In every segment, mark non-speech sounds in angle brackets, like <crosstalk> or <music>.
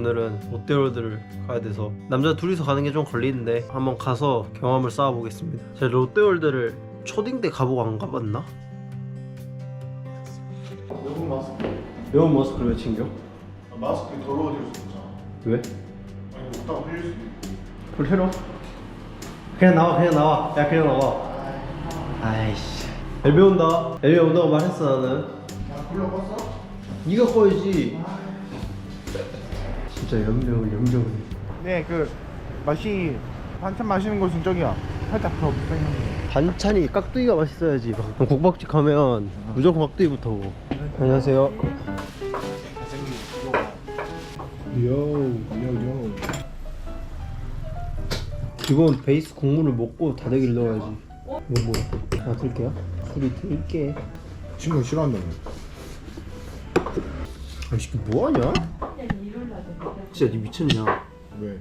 오늘은 롯데월드를 가야 돼서 남자 둘이서 가는 게 좀 걸리는데 한번 가서 경험을 쌓아보겠습니다. 제가 롯데월드를 초딩 때 가보고 안 가봤나? 여분 마스크 매운 머스크를 왜 챙겨? 아, 마스크 더러워질 수 있잖아 왜? 아니 먹다가 흘릴 수도 있고 불태로? 그냥 나와 그냥 나와 야 그냥 나와 아이씨 엘베 온다 엘베 온다고 말했어 나는 야 불러 껐어? 네가 꺼야지 진짜 연병을 연병을 네그 맛이 반찬 마시는 곳은 저기야 살짝 더 비싼 향이 반찬이 깍두기가 맛있어야지. 막 국밥집 가면 무조건 깍두기부터 먹어 안녕하세요. 요요요. 기본 베이스 국물을 먹고 다대기를 넣어야지. 이거 뭐야? 아 들게요. 술이 들게. 친구 싫어한다며. 아 이 새끼 뭐하냐? 진짜 니 미쳤냐 왜?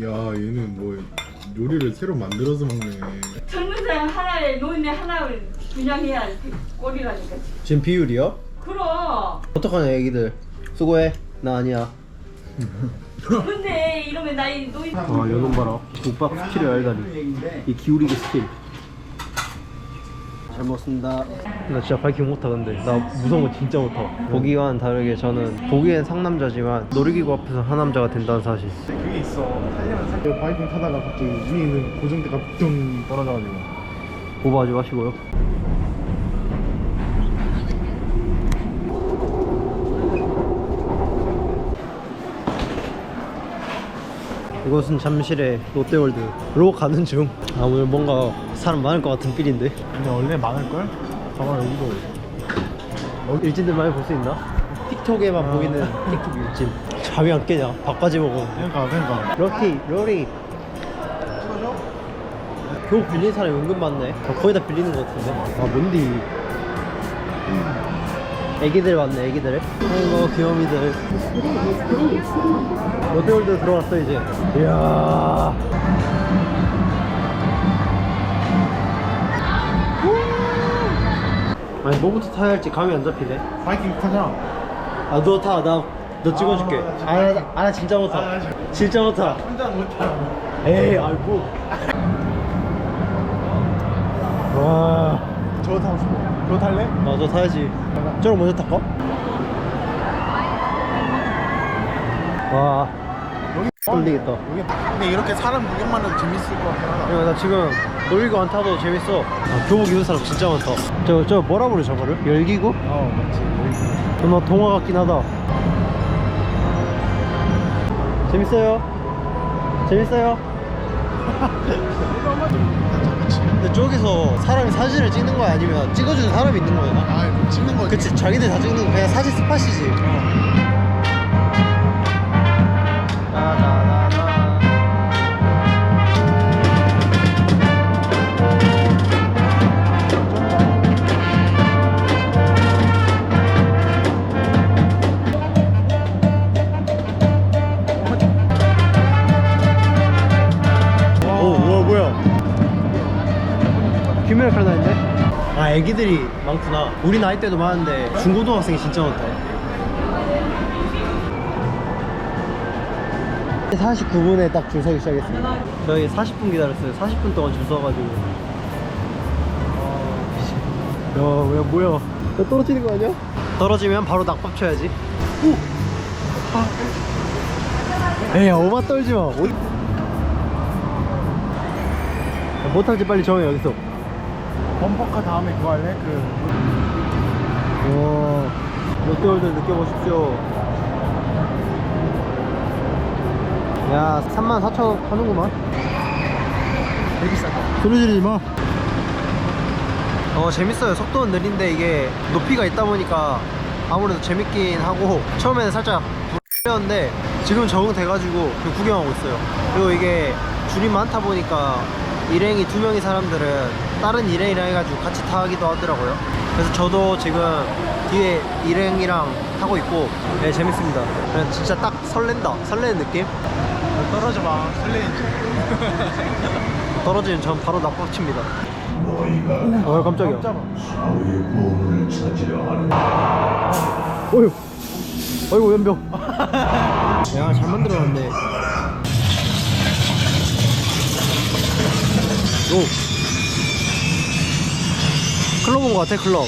야 얘는 뭐 요리를 새로 만들어서 먹네 젊은 사람 하나에 노인네 하나를 분양해야 꼴이라니까. 지금 비율이요? 그럼. 어떡하냐 애기들 수고해 나 아니야 근데 이러면 나이 노인. 아 연놈 봐라 국밥 스킬을 알다니 이 기울이기 스킬 잘 먹었습니다. 나 진짜 밝히기 못하 근데. 나 무서운 거 진짜 못하 보기와는 다르게 저는 보기엔 상남자지만 놀이기구 앞에서 하남자가 된다는 사실. 그게 있어. 살려면 살려 바이킹 타다가 갑자기 위에 있는 고정대가 뚱 떨어져가지고. 오버하지 마시고요. 이곳은 잠실의 롯데월드로 가는 중 아, 오늘 뭔가 사람 많을 것 같은 필인데. 근데 원래 많을걸? 봐봐 여기도. 어, 일진들 많이 볼 수 있나? 틱톡에만 보이는 틱톡 일진. 잠이 안 깨냐? 밥까지 먹어. 그러니까 그러니까. 럭키 로리 교복 빌리는 사람이 은근 많네. 어, 거의 다 빌리는 것 같은데. 아 뭔디 애기들 많네 애기들. 아이고 귀요미들. 롯데월드 들어왔어 이제. 이야 아니 뭐부터 타야 할지 감이 안 잡히네. 바이킹 타자. 아 너 타. 나 너 찍어줄게. 아, 아, 나, 아, 나 진짜 못타. 아, 진짜 못타. 혼자 못 타. 에이 아이고. 와. 저거 타고 싶어. 저거 탈래? 맞아 타야지. 저랑 먼저 탈까? 와. 떨리겠다. 여기 근데 이렇게 사람 구경만 해도 재밌을 것 같긴 하다. 야, 나 지금 놀이기구 안 타도 재밌어 아, 교복 입은 사람 진짜 많다 저, 저 뭐라 부르 저거를? 열기구? 어 맞지 존나 동화 같긴 하다 재밌어요? 재밌어요? <laughs> 근데 저기서 사람이 사진을 찍는 거야 아니면 찍어주는 사람이 있는 거야? 아 찍는 거지 그치 자기들 다 찍는 거 그냥 사진 스팟이지 나 애기들이 많구나. 우리 나이 때도 많은데 중고등학생이 진짜 많다. 49분에 딱 줄 서기 시작했습니다. 저희 40분 기다렸어요. 40분 동안 줄 서가지고. 야, 야 뭐야? 너 떨어지는 거 아니야? 떨어지면 바로 낙법 쳐야지. 오! 아. 에이, 오마 떨지 마. 어디... 야, 뭐 탈지 빨리 정해 여기서. 범퍼카 다음에 그거 할래? 그 와, 롯데월드 느껴보십시오. 야, 34,000원 하는구만. 되게 비싸다 소리 지르지 마. 어, 재밌어요. 속도는 느린데 이게 높이가 있다 보니까 아무래도 재밌긴 하고 처음에는 살짝 불렸는데 지금 적응돼가지고 그냥 구경하고 있어요. 그리고 이게 줄이 많다 보니까 일행이 두 명의 사람들은 다른 일행이랑 해가지고 같이 타기도 하더라고요. 그래서 저도 지금 뒤에 일행이랑 타고 있고 네, 재밌습니다. 그냥 진짜 딱 설렌다. 설레는 느낌? 떨어져 봐. 설레인지 <laughs> 떨어지는 전 바로 낙박칩니다. 어 깜짝이야. 어휴. 어이구 연병. <laughs> 야 잘 만들어놨네. <laughs> 오 클럽 온 거 같아 클럽.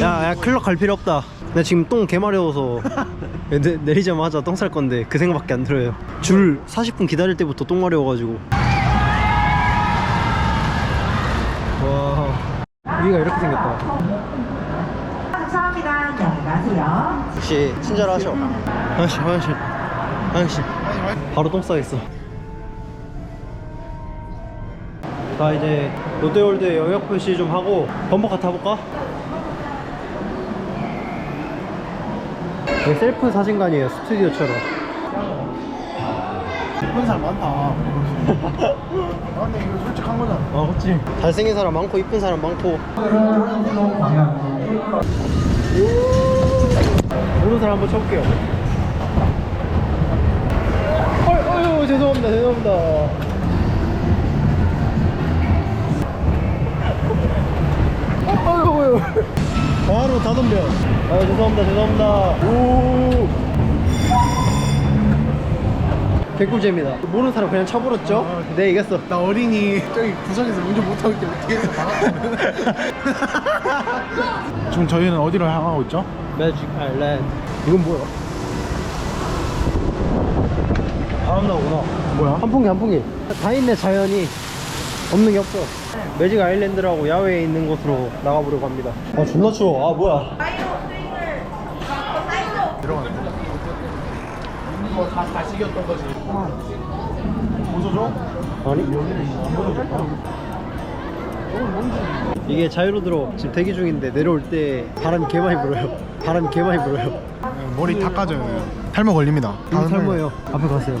야, 야 클럽 갈 필요 없다. 나 지금 똥 개마려워서 <laughs> 내, 내리자마자 똥쌀 건데 그 생각밖에 안 들어요. 줄 40분 기다릴 때부터 똥 마려워가지고. 와. 위가 이렇게 생겼다. 감사합니다. 네, 안녕하세요. 역시 친절하셔? 아저씨 아저씨. 아저씨. 바로 똥 싸겠어 자 이제 롯데월드 영역 표시 좀 하고 범퍼카 타볼까? 여기 셀프 사진관이에요 스튜디오처럼. 이쁜 사람 많다. <laughs> 아 근데 이거 솔직한 거잖아. 아 그치. 잘생긴 사람 많고 이쁜 사람 많고. 오른살 한번 쳐볼게요. 어휴 죄송합니다 죄송합니다 어휴 어휴 바로 다 덤벼 아 죄송합니다 죄송합니다. 오. 개꿀잼이다. 모르는 사람 그냥 쳐버렸죠? 네. 이겼어. 나 어린이 저기 구석에서 운전 못하고 있길래 뒤에서 막았거든 <laughs> 지금 저희는 어디로 향하고 있죠? 매직 아일랜드. 이건 뭐야? 바람 나오구나. 뭐야? 한 풍기 한 풍기. 다 있네 자연이 없는 게 없어. 매직 아일랜드라고 야외에 있는 곳으로 나가보려고 합니다. 아 존나 추워. 아 뭐야? 들어가는 이거 다 자식이었던 거지 웃어줘? 아니? 안 보여줄까? 이게 자유로 들어 지금 대기 중인데 내려올 때 바람이 개 많이 불어요. 바람이 개 많이 불어요. 머리 닦아줘요. 탈모 걸립니다. 탈모예요. 앞에 가세요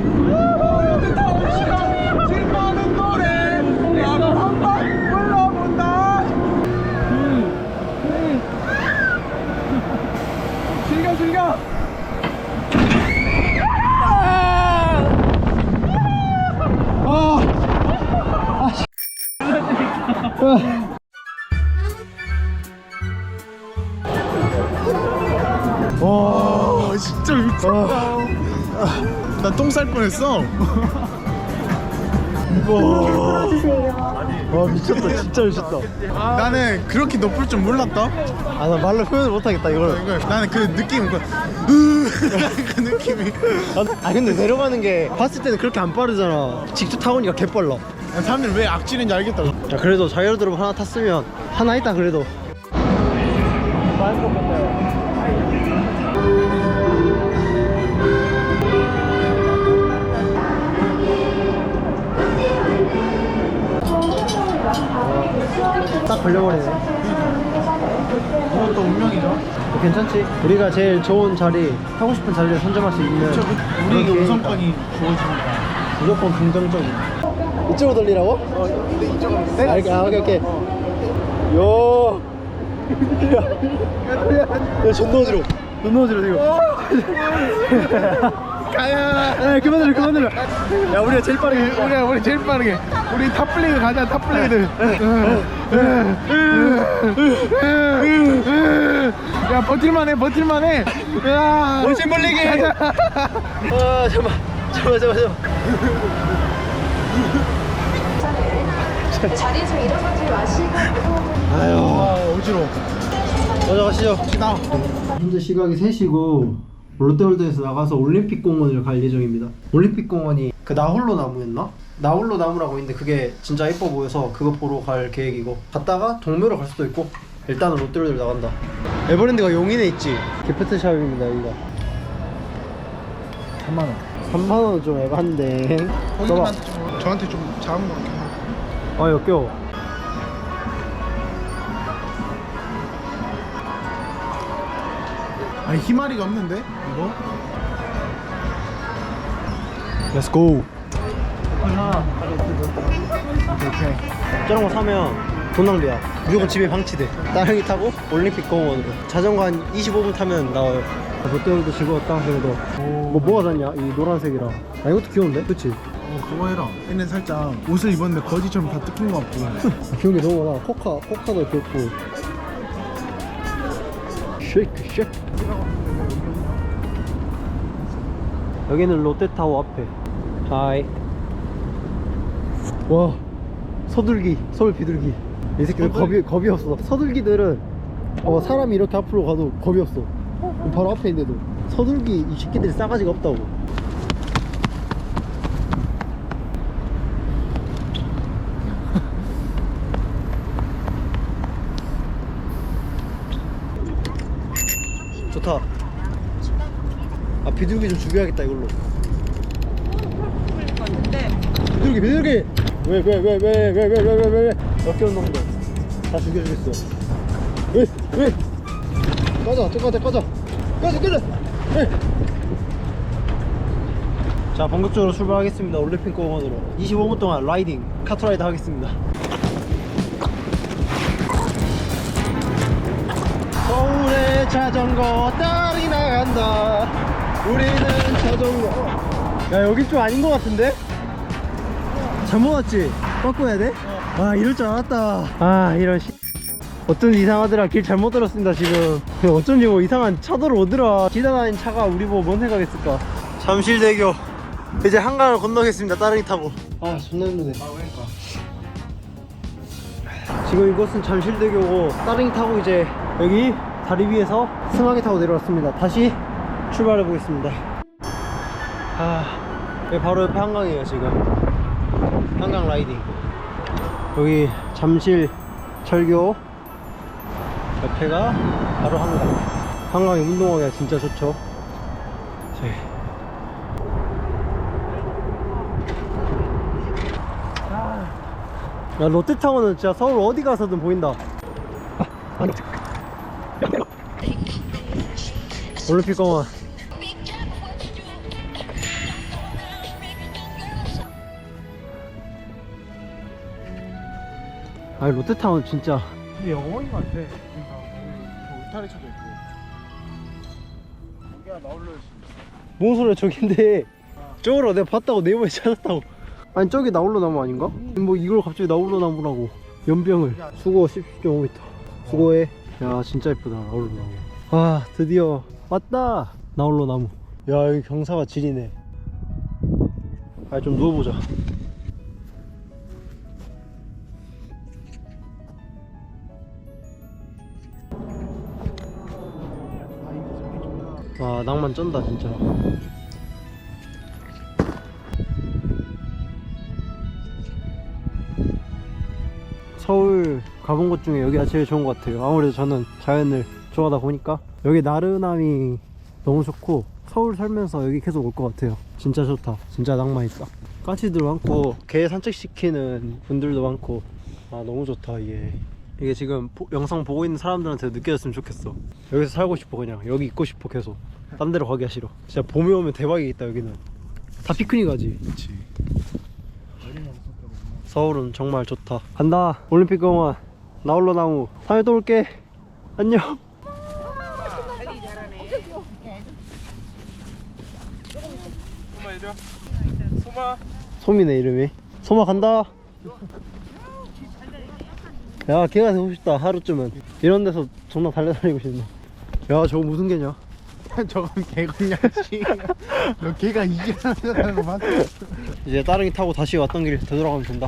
나똥쌀 뻔했어. 와 미쳤다. 진짜 미쳤다. 나는 그렇게 높을 줄 몰랐다. 아 나 말로 표현을 못하겠다 이걸. 나는 그 느낌 그, <laughs> 그 느낌이. 아 근데 내려가는 게 봤을 때는 그렇게 안 빠르잖아. 직접 타보니까 개빨라. 사람들이 왜 악질인지 알겠다 야 그래도 자이로 드롭 하나 탔으면 하나 있다 그래도 딱 걸려버리네 이것도 운명이죠 괜찮지? 우리가 제일 좋은 자리 타고 싶은 자리를 선점할 수 있는 저 우리에게 그런 우선권이 주어집니다 무조건 긍정적인 이쪽으로 돌리라고? 어 근데 이쪽은 아, 이렇게, 아, 오케이, 오케이. 요. 야, 야, 존나 어지러워. 존나 어지러워, 지금. <laughs> 가야 야, 그만 들어, 그만 들어. 야, 우리가 제일 빠르게. 우리 우리 제일 빠르게 우리 탑플레이그 가자 탑플레이드 야 버틸만해 버틸만해 야 오신 벌리기. 가자 아, 잠깐만. 잠깐만, 잠깐만, 잠깐만. 자리에서 일어나지 마시고 아유. 아 어지러워 먼저 가시죠. 나 현재 시각이 3시고 롯데월드에서 나가서 올림픽 공원을 갈 예정입니다. 올림픽 공원이 그 나홀로 나무였나? 나홀로 나무라고 있는데 그게 진짜 예뻐 보여서 그거 보러 갈 계획이고 갔다가 동묘로 갈 수도 있고 일단은 롯데월드 나간다. 에버랜드가 용인에 있지. 기프트샵입니다 여기가. 3만원. 3만원 좀 에반데. 형님한테 뭐, 저한테 좀 작은 거 같긴 하고. 아 역겨. 아니 희마리가 없는데? 이거? Let's 오케이. 저런 거 사면 돈 낭비야. 무조건 집에 방치돼. 따릉이 타고 올림픽 공원으로. 자전거 한 25분 타면 나와요. 롯데월드 즐거웠다 그래도 뭐 뭐가 샀냐? 이 노란색이랑. 아 이것도 귀여운데? 그치? 어 그거 해라 얘는 살짝 옷을 입었는데 거지처럼 다 뜯긴 것 같고. <laughs> 귀여운 게 너무 많아. 코카 코카도 귀엽고. 쉐이크 쉐이크 여기는 롯데타워 앞에. 하이 와 서둘기 서울 비둘기. 이 새끼들 겁이, 겁이 없어. 서둘기들은 어, 사람이 이렇게 앞으로 가도 겁이 없어. 바로 앞에 있는데도. 서둘기 이 새끼들이 싸가지가 없다고. 좋다. 아 비둘기 좀 죽여야겠다 이걸로. 비둘기 비둘기 왜 왜 왜 왜 왜 왜 왜 왜왜? 역겨운 놈들. 다 죽여주겠어. 왜 왜? 꺼져 꺼져 꺼져. 꺼져 꺼져. 왜? 자 본격적으로 출발하겠습니다. 올림픽 공원으로. 25분 동안 라이딩 카트라이드 하겠습니다. 서울에 자전거 딸이 나간다. 우리는 자전거 야 여기 좀 아닌 것 같은데? 잘못 왔지? 해야 돼? 아 이럴 줄 알았다. 아 이런 씨 어쩐지 이상하더라. 길 잘못 들었습니다 지금. 어쩐지 뭐 이상한 차도로 오더라. 지나다니는 차가 우리 보고 뭔 생각했을까? 잠실대교. 이제 한강을 건너겠습니다 따릉이 타고. 아 존나 힘드네. 아 그러니까. 지금 이곳은 잠실대교고 따릉이 타고 이제 여기 다리 위에서 승하기 타고 내려왔습니다. 다시 출발해 보겠습니다. 아 여기 바로 옆에 한강이에요 지금 한강 라이딩. 여기 잠실 철교 옆에가 바로 한강. 한강에 운동하기가 진짜 좋죠. 저기. 야 롯데타워는 진짜 서울 어디 가서든 보인다. 올림픽 공원 아니 롯데타운 진짜. 근데 영어인 것 같아. 그러니까 저 울타리차도 있고. 여기가 나올려야지 뭔 소리야 저긴데. 저거로 내가 봤다고 네이버에 찾았다고. 아니 저기 나홀로 나무 아닌가? 뭐 이걸 갑자기 나홀로 나무라고. 연병을. 수고 10.5m 수고해. 야 진짜 예쁘다 나홀로 나무. 아 드디어. 왔다! 나홀로 나무. 야 여기 경사가 지리네. 아 좀 누워보자 와 낭만 쩐다 진짜. 서울 가본 곳 중에 여기가 제일 좋은 것 같아요. 아무래도 저는 자연을 좋아하다 보니까. 여기 나른함이 너무 좋고 서울 살면서 여기 계속 올 것 같아요. 진짜 좋다. 진짜 낭만 있다. 까치들 많고 개 산책시키는 분들도 많고. 아 너무 좋다 이게. 이게 지금 보- 영상 보고 있는 사람들한테 느껴졌으면 좋겠어. 여기서 살고 싶어 그냥. 여기 있고 싶어 계속 딴 데로 가기가 싫어 진짜 봄에 오면 대박이겠다 여기는. 다 피크닉 가지. 그치. 서울은 정말 좋다. 간다. 올림픽공원 나홀로 나무. 다음에 또 올게. 안녕. 소마 이리 소마 소미네 이름이. 소마 간다. 야 걔가 되고 싶다 하루쯤은. 이런 데서 존나 달려다니고 싶네. 야 저거 무슨 개냐 <laughs> 저건 개걸냐지 너 개가 이게 하는 거 봤어? 이제 따릉이 타고 다시 왔던 길 되돌아가면 된다.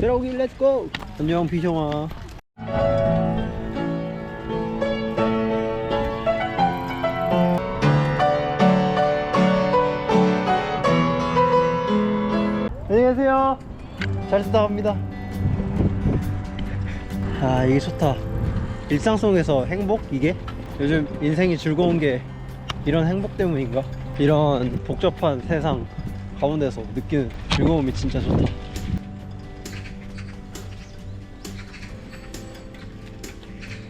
데려오기 렛츠고 안녕 비숑아. 안녕히 계세요. 잘 쓰다 갑니다. 아 이게 좋다. 일상 속에서 행복? 이게? 요즘 인생이 즐거운 게 이런 행복 때문인가? 이런 복잡한 세상 가운데서 느끼는 즐거움이 진짜 좋다.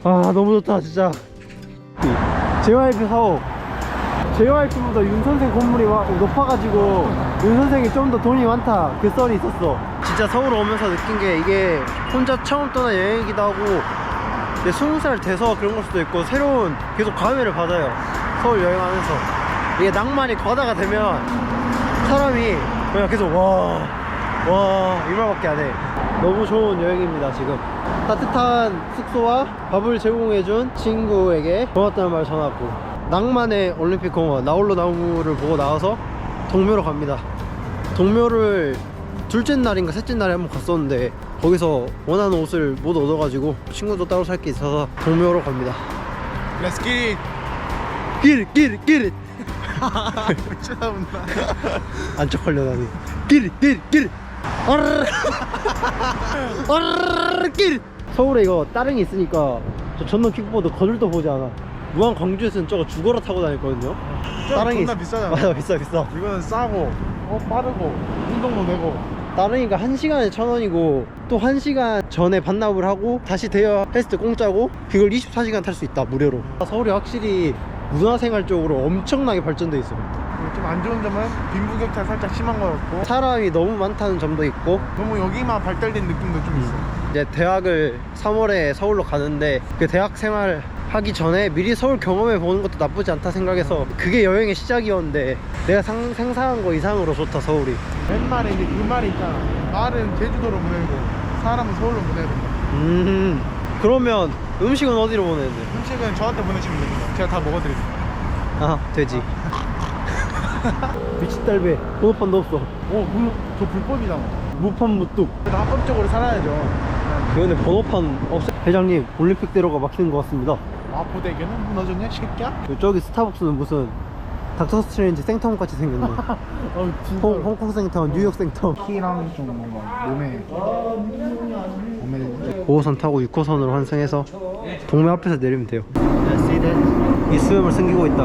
아 너무 좋다 진짜. JYP 사옥 JYP보다 윤 선생 건물이 와- 높아가지고 윤 선생이 좀 더 돈이 많다. 그 썰이 있었어. 진짜 서울 오면서 느낀 게 이게 혼자 처음 떠난 여행이기도 하고 이제 스무 살 돼서 그런 걸 수도 있고 새로운 계속 감회를 받아요 서울 여행하면서 이게 낭만이 과다가 되면 사람이 그냥 계속 와, 와, 이 말밖에 안 해. 너무 좋은 여행입니다, 지금. 따뜻한 숙소와 밥을 제공해준 친구에게 고맙다는 말 전하고, 낭만의 올림픽 공원, 나홀로 나무를 보고 나와서 동묘로 갑니다. 동묘를 둘째 날인가 셋째 날에 한번 갔었는데, 거기서 원하는 옷을 못 얻어가지고, 친구도 따로 살 게 있어서 동묘로 갑니다. Let's get it 끼리, 끼리, 끼리! 쳐다본다 안 쪽팔려다니 끼리 끼리 끼리 어르르 어르르 끼리 서울에 이거 따릉이 있으니까 저 전동 킥보드 거들떠 보지 않아. 무한 광주에서는 저거 죽어라 타고 다녔거든요. 따릉이 존나 있- 비싸잖아. 맞아 비싸 비싸. 이거는 싸고 어 빠르고 운동도 되고. 따릉이가 1시간에 1000원이고 또 1시간 전에 반납을 하고 다시 대여했을 때 공짜고 그걸 24시간 탈 수 있다 무료로. 서울이 확실히 문화생활 쪽으로 엄청나게 발전돼 있어 좀안 좋은 점은 빈부격차 살짝 심한 것 같고. 사람이 너무 많다는 점도 있고. 너무 여기만 발달된 느낌도 좀 있어. 이제 대학을 3월에 서울로 가는데 그 대학 생활 하기 전에 미리 서울 경험해 보는 것도 나쁘지 않다 생각해서 그게 여행의 시작이었는데 내가 상, 생각한 거 이상으로 좋다 서울이. 옛말에 이제 그 말이 있잖아. 말은 제주도로 보내고 사람은 서울로 보내야 된다. 음 그러면 음식은 어디로 보내는데? 음식은 저한테 보내시면 됩니다. 제가 다 먹어드릴게요. 아 돼지. 미친 딸배. 번호판도 없어. 어, 그, 저 불법이잖아 무판 무뚝. 그래도 합법적으로 살아야죠. 근데 번호판 없어. 회장님 올림픽 대로가 막히는 것 같습니다. 마포대교는 무너졌냐 새끼야? 저기 스타벅스는 무슨 닥터 스트레인지 생타운 같이 생겼네. <laughs> 어 홍, 홍콩 생타운 뉴욕 생타운 키랑 좀 뭔가 몸에 몸에 5호선 타고 6호선으로 환승해서 동묘 앞에서 내리면 돼요 이 수염을 숨기고 있다.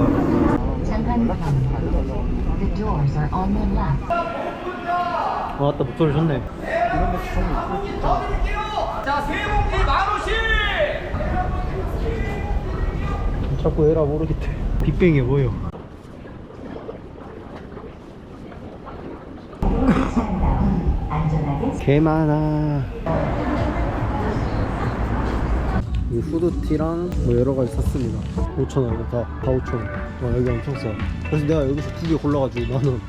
와따 목소리 좋네 이런 데좀 있고 진짜 자, 세 봉지 만 원씩! 자꾸 에라 모르겠대 빅뱅이 뭐요 안전하게 개 많아 이 후드티랑 뭐 여러 가지 샀습니다. 5,000원 다, 다 5,000원. 와 여기 엄청 싸. 그래서 내가 여기서 두 개 골라가지고 만원.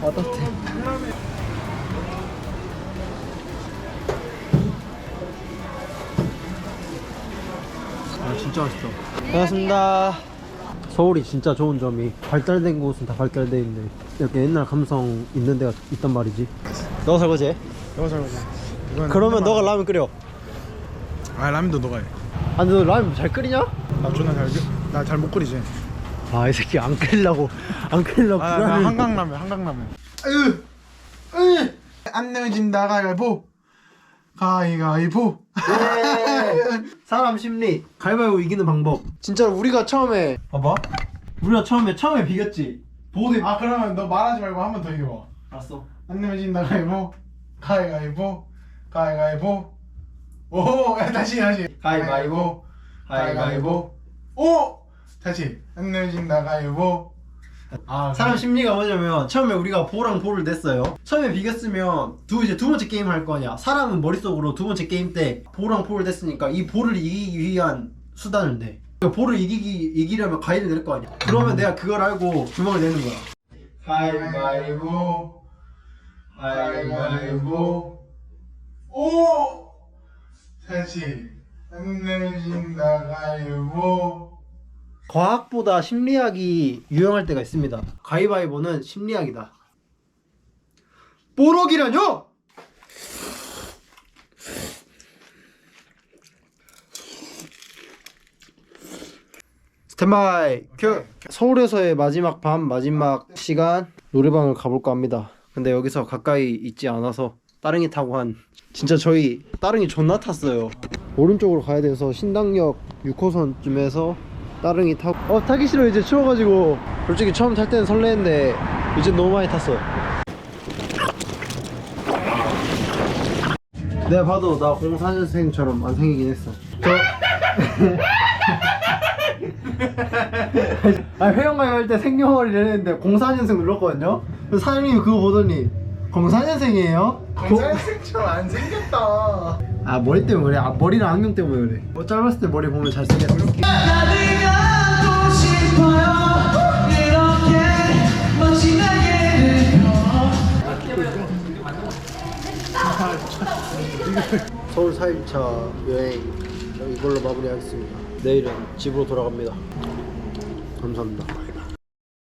아 따뜻해 아 진짜 맛있어. 반갑습니다. 서울이 진짜 좋은 점이 발달된 곳은 다 발달돼 있네. 이렇게 옛날 감성 있는 데가 있단 말이지. 너가 설거지? 너가 설거지 이건 그러면 너가 라면 끓여. 아 라면도 너가 해. 아 근데 너 라면 잘 끓이냐? 나 존나 잘나 잘 못 끓이지. 아 이 새끼 안 끓이려고 안 끓이려고 아, 나 한강 라면 한강 라면. 으! 으! 안 내어진다 가위바위보. 가위바위보. <laughs> 사람 심리. 가위바위보 이기는 방법. 진짜로 우리가 처음에 봐봐. 우리가 처음에 처음에 비겼지. 보드 아 그러면 너 말하지 말고 한 번 더 이겨 알았어. 안 내어진다 가위바위보. 가위바위보 가위바위보. 오 야, 다시 다시. 가위바위보. 가위바위보. 오! 다시. 안 내어진다 가위바위보. 아 사람 심리가 뭐냐면 처음에 우리가 보랑 보를 냈어요. 처음에 비겼으면 두 이제 두 번째 게임 할거 아니야. 사람은 머릿속으로 두 번째 게임 때 보랑 보를 냈으니까 이 보를 이기기 위한 수단을 내. 그러니까 보를 이기기 이기려면 가위를 낼 거 아니야. 그러면 내가 그걸 알고 주먹을 내는 거야. 가위바위보. 가위바위보 오안 내어진다 가위바위보 과학보다 심리학이 유용할 때가 있습니다. 가위바위보는 심리학이다. 뽀록이라뇨? 스탠바이 큐! 서울에서의 마지막 밤 마지막 시간 노래방을 가볼까 합니다. 근데 여기서 가까이 있지 않아서 따릉이 타고 한 진짜 저희 따릉이 존나 탔어요. 오른쪽으로 가야 돼서 신당역 6호선쯤에서 따릉이 타고. 어 타기 싫어. 이제 추워가지고. 솔직히 처음 탈 때는 설레는데 이제 너무 많이 탔어 내가 봐도 나 04년생처럼 안 생기긴 했어. 저 <laughs> 아 회원가입 할 때 생년월일 했는데 04년생 눌렀거든요? 그래서 사장님이 그거 보더니 04년생이에요? 공사생처럼 안 생겼다. 아 머리 때문에 그래? 아 머리랑 안경 때문에 그래. 뭐 짧았을 때 머리 보면 잘생겼어. 서울 4일차 여행 이걸로 마무리하겠습니다. 내일은 집으로 돌아갑니다. 감사합니다